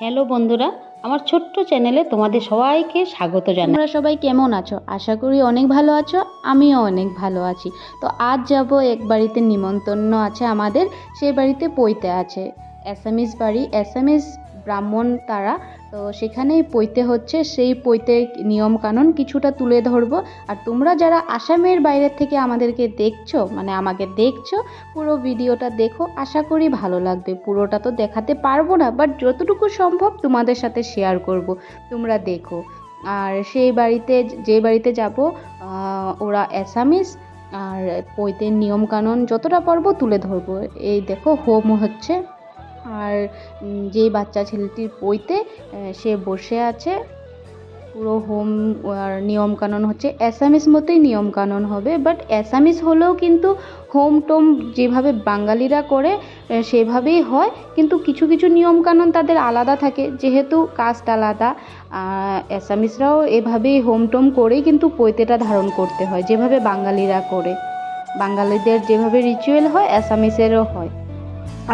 Hello বন্ধুরা, আমার ছোট্ট চ্যানেলে তোমাদের সবাইকে স্বাগত জানাই। তোমরা সবাই কেমন আছো? আশা করি অনেক ভালো আছো, আমিও অনেক ভালো আছি। তো আজ যাব এক বাড়িতে নিমন্ত্রণ আছে আমাদের সেই বাড়িতে পৈতে আছে। অ্যাসামিস বাড়ি অ্যাসামিস ব্রাহ্মণ তারা। তো সেখানেই পৈতে হচ্ছে, সেই পৈতে নিয়মকানুন কিছুটা তুলে ধরবো। আর তোমরা যারা আসামের বাইরের থেকে আমাদেরকে দেখছ মানে আমাকে দেখছ, পুরো ভিডিওটা দেখো, আশা করি ভালো লাগবে। পুরোটা তো দেখাতে পারব না বাট যতটুকু সম্ভব তোমাদের সাথে শেয়ার করব, তোমরা দেখো। আর সেই বাড়িতে, যে বাড়িতে যাব ওরা অ্যাসামিস আর পৈতের নিয়মকানুন যতটা পারব তুলে ধরবো। এই দেখো, হোম হচ্ছে। আর যেই বাচ্চা ছেলেটির আহ, সে বসে আছে। পুরো হোম আর নিয়মকানুন হচ্ছে অ্যাসামিস মতোই নিয়মকানুন হবে বাট অ্যাসামিস হলেও কিন্তু হোম টোম যেভাবে বাঙালিরা করে সেভাবেই হয়। কিন্তু কিছু কিছু নিয়মকানুন তাদের আলাদা থাকে যেহেতু কাস্ট আলাদা অ্যাসামিসরাও এভাবেই হোম টোম করেই কিন্তু পৈতেটা ধারণ করতে হয় যেভাবে বাঙালিরা করে। বাঙালিদের যেভাবে রিচুয়াল হয় অ্যাসামিসেরও হয়।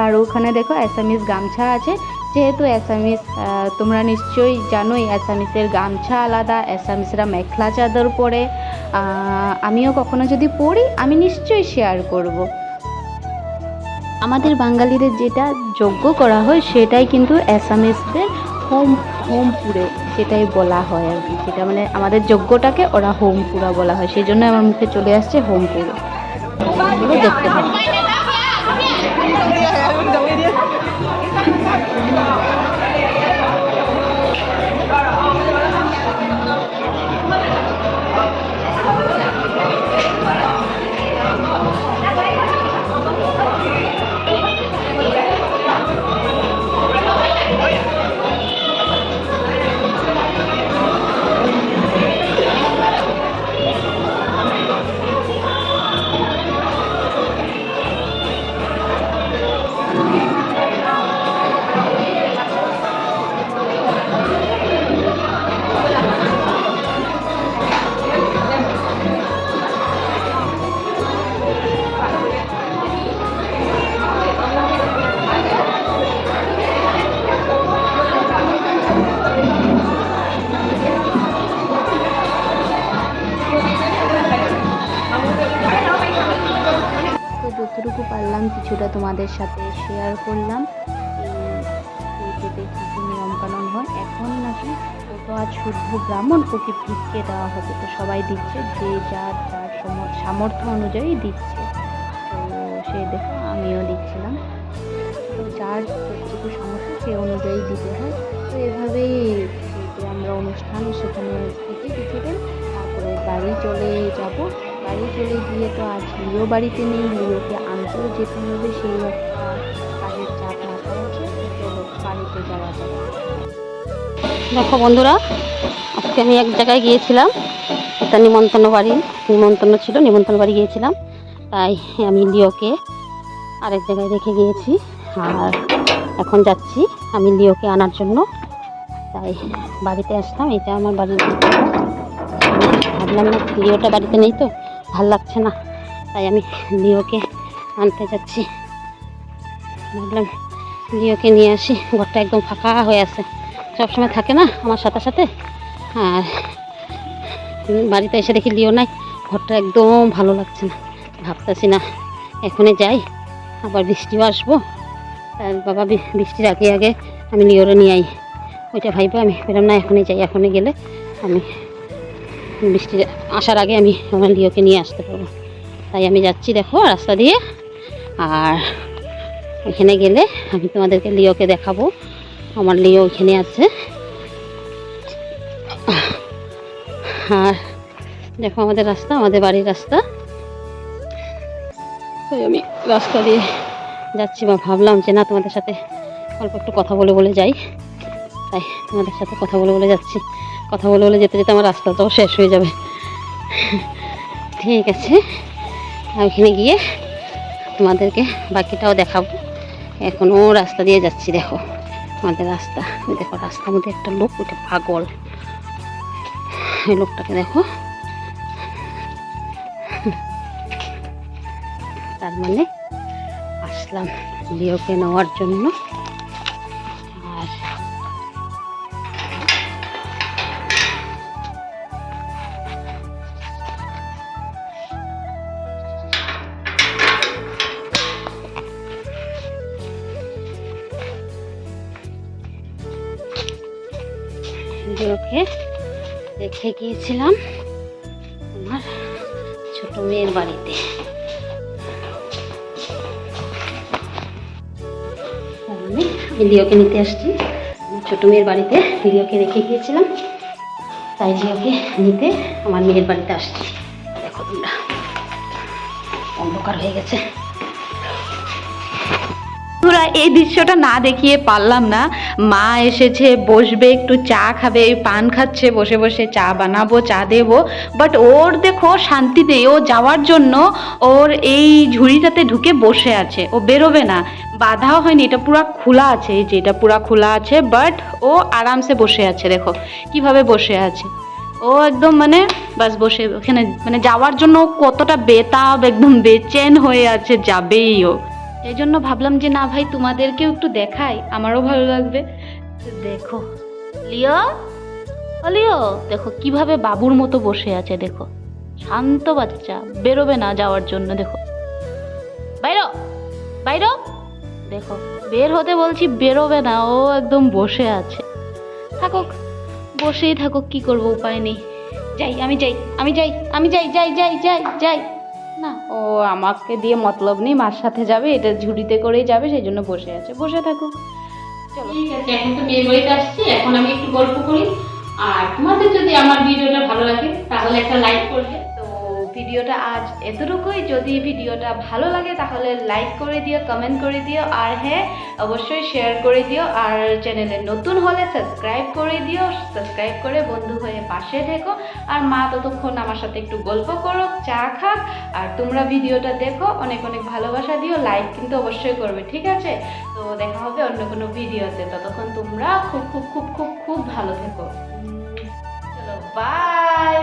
আর ওখানে দেখো অ্যাসামিস গামছা আছে। যেহেতু অ্যাসামিস তোমরা নিশ্চয়ই জানোই অ্যাসামিসের গামছা আলাদা অ্যাসামিসরা মেখলা চাদর পরে। আমিও কখনো যদি পড়ি আমি নিশ্চয়ই শেয়ার করব। আমাদের বাঙালিদের যেটা যজ্ঞ করা হয়, সেটাই কিন্তু অ্যাসামিসদের হোম হোম পুরে সেটাই বলা হয় আর কি। সেটা মানে আমাদের যজ্ঞটাকে ওরা হোম পুরা বলা হয়। সেই জন্য আমার মুখে চলে আসছে হোম পুরো এগুলো দেখতে পাবো তো পারলাম, কিছুটা তোমাদের সাথে শেয়ার করলাম। এই পুজোতে কী কী নিয়মকানুন হয় এখন নাকি তো আজ শুদ্ধ ব্রাহ্মণ ওকে ভিক্ষে দেওয়া হবে। তো সবাই দিচ্ছে, যে যার যার সামর্থ্য অনুযায়ী দিচ্ছে। তো সে দেখো, আমিও দিচ্ছিলাম। তো যার যতটুকু সামর্থ্য সে অনুযায়ী দিতে হয়। তো এভাবেই আমরা অনুষ্ঠান সেখানে থেকে কিছুদিন তারপরে বাড়ি চলে যাব। বাড়ি চলে গিয়ে তো আজ লিও বাড়িতে নেই, লিওকে আনতেও যেতে হবে সেই কাজের চাপ আছে বাড়িতে যাওয়া দেখো বন্ধুরা, আজকে আমি এক জায়গায় গিয়েছিলাম। একটা নিমন্ত্রণ বাড়ি, নিমন্ত্রণ ছিল, নিমন্ত্রণ বাড়ি গিয়েছিলাম। তাই আমি লিওকে আরেক জায়গায় রেখে গিয়েছি। আর এখন যাচ্ছি আমি লিওকে আনার জন্য। তাই বাড়িতে আসলাম, এটা আমার বাড়ির ভাবলাম না লিওটা বাড়িতে নেই তো, ভালো লাগছে না। তাই আমি লিওকে আনতে যাচ্ছি। ভাবলাম লিওকে নিয়ে আসি। ঘরটা একদম ফাঁকা হয়ে আছে। সবসময় থাকে না আমার সাথে সাথে। আর বাড়িতে এসে দেখি লিও নাই। ঘরটা একদম ভালো লাগছে না। ভাবতেছি না, এখনই যাই। আবার বৃষ্টিও আসব। তার বাবা বৃষ্টির আগে আগে আমি লিওরে নিয়ে আই। ওইটা ভাইবো আমি। বললাম, না, এখনই যাই। এখনই গেলে আমি বৃষ্টির আসার আগে আমি আমার লিওকে নিয়ে আসতে পারব। তাই আমি যাচ্ছি, দেখো, রাস্তা দিয়ে। আর ওইখানে গেলে আমি তোমাদেরকে লিওকে দেখাবো। আমার লিও ওইখানে আছে। আর দেখো আমাদের রাস্তা, আমাদের বাড়ির রাস্তা। তো আমি রাস্তা দিয়ে যাচ্ছি বা ভাবলাম যে না, তোমাদের সাথে অল্প একটু কথা বলে বলে যাই। তাই তোমাদের সাথে কথা বলে বলে যাচ্ছি। কথা বলে বলে যেতে যেতে আমার রাস্তাটাও শেষ হয়ে যাবে। ঠিক আছে। ওইখানে গিয়ে তোমাদেরকে বাকিটাও দেখাবো। এখনও রাস্তা দিয়ে যাচ্ছি, দেখো। আমাদের রাস্তা, দেখো, রাস্তার মধ্যে একটা লোক ওইটা পাগল। এই লোকটাকে দেখো। তার মানে আসলাম লিওকে নেওয়ার জন্য। লিওকে রেখে গিয়েছিলাম আমার ছোট মেয়ের বাড়িতে। মানে আমি লিওকে নিতে আসছি। ছোট মেয়ের বাড়িতে লিওকে রেখে গিয়েছিলাম। তাই লিওকে নিতে আমার মেয়ের বাড়িতে আসছি। দেখো তোমরা। অন্ধকার হয়ে গেছে। বন্ধুরা, এই দৃশ্যটা না দেখিয়ে পারলাম না। মা এসেছে, বসবে, একটু চা খাবে, পান খাচ্ছে, বসে বসে চা বানাবো, চা দেবো। বাট ওর দেখো, শান্তি নেই। ও যাওয়ার জন্য ওর এই ঝুড়িটাতে ঢুকে বসে আছে। ও বেরোবে না। বাধাও হয়নি। এটা পুরো খোলা আছে। এই যে এটা পুরো খোলা আছে বাট ও আরামসে বসে আছে। দেখো, কীভাবে বসে আছে। ও একদম মানে বাস বসে, ওখানে মানে যাওয়ার জন্য কতটা বেতাব, একদম বেচেন হয়ে আছে, যাবেই ও। এই জন্য ভাবলাম যে, না ভাই, তোমাদেরকেও একটু দেখাই। আমারও ভালো লাগবে। দেখো, লিও লিও, দেখো কীভাবে বাবুর মতো বসে আছে, দেখো। শান্ত বাচ্চা, বেরোবে না যাওয়ার জন্য, দেখো। বাইরো বাইরো। দেখো, বের হতে বলছি বেরোবে না, ও একদম বসে আছে। থাকুক, বসেই থাকুক, কি করব, উপায় নেই। যাই, আমি যাই আমি যাই আমি যাই যাই যাই যাই যাই। ও আমাকে দিয়ে মতলব নেই, মার সাথে যাবে, এটা ঝুড়িতে করেই যাবে, সেই জন্য বসে আছে। বসে থাকুক ঠিক আছে, এখন তো বাড়িতে আসছি, এখন আমি একটু গল্প করি। আর তোমাদের যদি আমার ভিডিওটা ভালো লাগে, তাহলে একটা লাইক করবে। ভিডিওটা আজ এতটুকুই। যদি ভিডিওটা ভালো লাগে, তাহলে লাইক করে দিও কমেন্ট করে দিও, আর হ্যাঁ অবশ্যই শেয়ার করে দিও, আর চ্যানেলে নতুন হলে সাবস্ক্রাইব করে দিও সাবস্ক্রাইব করে বন্ধু হয়ে পাশে থেকো, আর মা ততক্ষণ আমার সাথে একটু গল্প করো চা খাক, আর তোমরা ভিডিওটা দেখো, অনেক অনেক ভালোবাসা দিও লাইক কিন্তু অবশ্যই করবে, ঠিক আছে? তো দেখা হবে অন্য কোনো ভিডিওতে, ততক্ষণ তোমরা খুব খুব খুব খুব খুব ভালো থেকো। চলো বাই